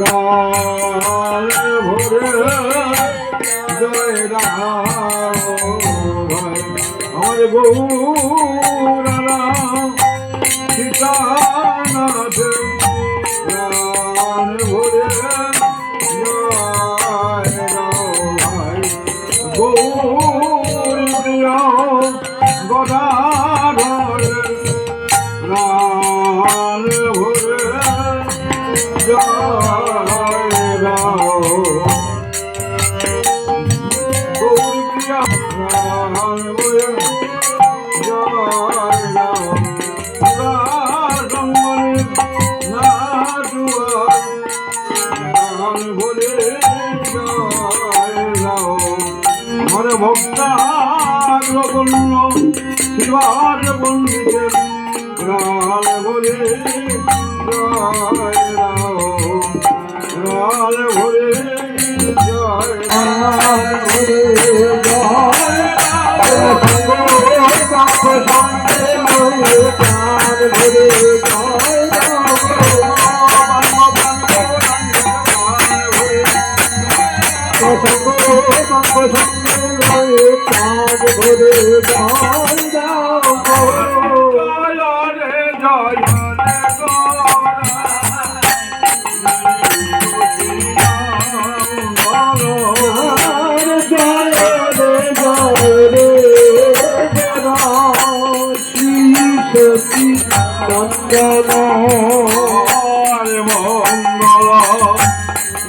রাম ভোরে জয় রাম। গৌ ভক্তাগ্রগণ্য শিবার বন্দিতে প্রাণ ভরে জয় রাম প্রাণ ভরে জয় রাম। ভরে জয়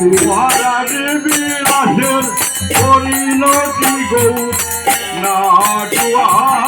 মহারাজ বিলাসের পরিণতি গৌ নাটুয়া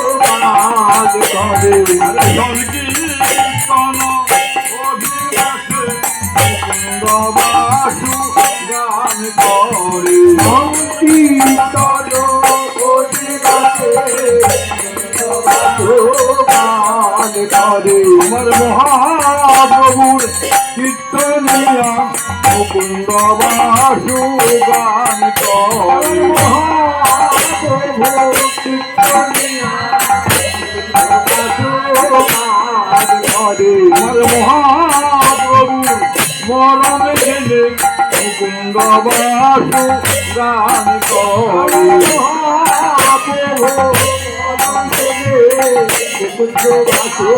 গান করে। সংকীর্তন অধিবাসে মুকুন্দ বাসু গান করে করে আমার মুকুন্দ বাসু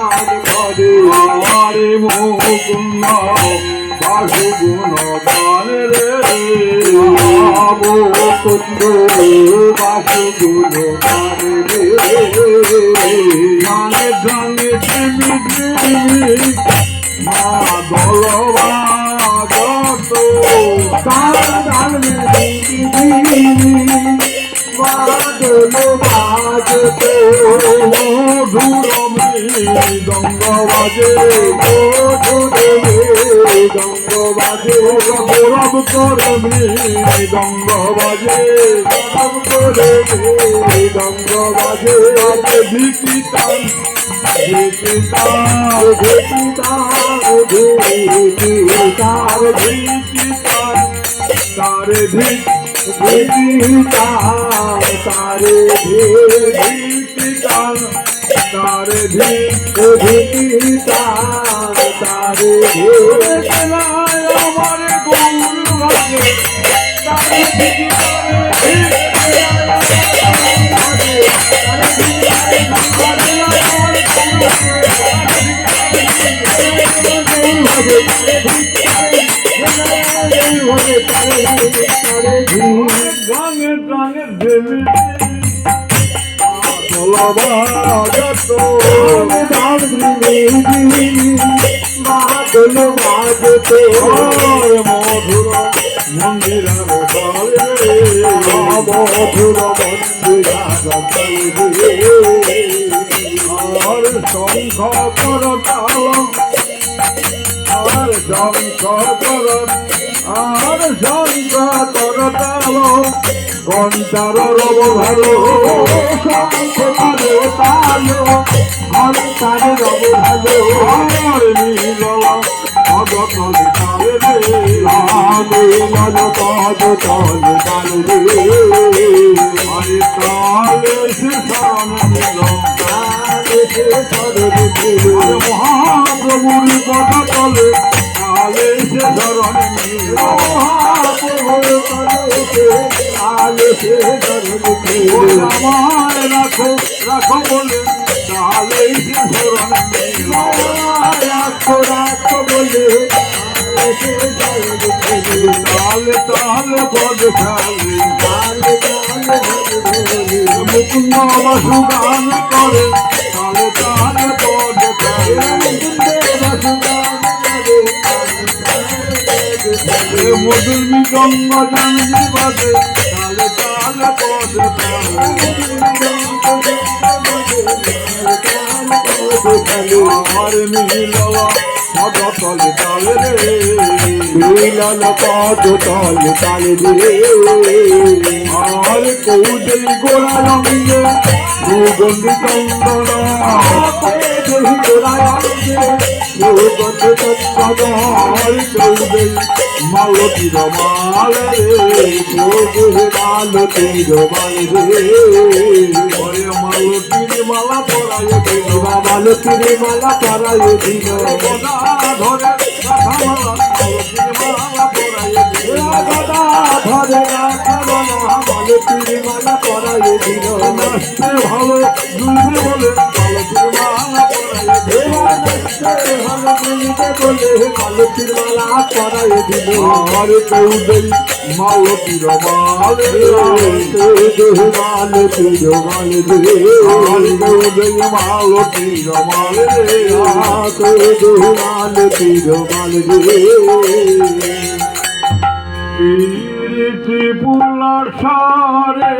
গান করে মুকুন্দ কুন্দ বাসুগুলো গানে রে গানে গানে কাদাল দিদি বাদল বাজতে মধুরমী দঙ্গ বাজে মধুরে গঙ্গ বাজে গৌরব করমী দঙ্গ বাজে গরম করে গঙ্গ বাজে ভিকিতান ভিকিতান তার ভিকিতান তারে ভিক তারে ভিকিতান তারে ভিক তারে আমার দলবাগত বাদল বাজতে মধুর মন্দিরার বলে মধুর মন্দির আর শঙ্খ করতাল আর শঙ্খ কর আর শঙ্খ করতাল ঘণ্টার রব ভালো তালো তালো ঘণ্টার রব ভালো আর নীল অগতল তালে রে মন পদ তল তাল তালে মহাপ্রভুর কথা চলে সে শরণ নিল। ওই আমায় রাখো রাখো বলে তালে সে শরণ নিল। তালে তালে মুকুন্দ করে তালে তালে মধুর বিগঙ্গ জানবি বাজে তালে তালে আর কৌজেই গোড়া রঙে চন্দন কৌজেই মালতীর মালে রে ওরে মালতীর মালা পরায় দিল মালতীর মালা পরায় দিল ধরে মালা পরায় দিল ধরে রাখা মালা পরায় দিল ভালো মালতীর মালা পরায় দিল। আর কৌজেই মালতীর মালে। মালতীর মাল। দে আর মালতীর মালে মালতীর মাল। দে পিরিতি পুলার সারে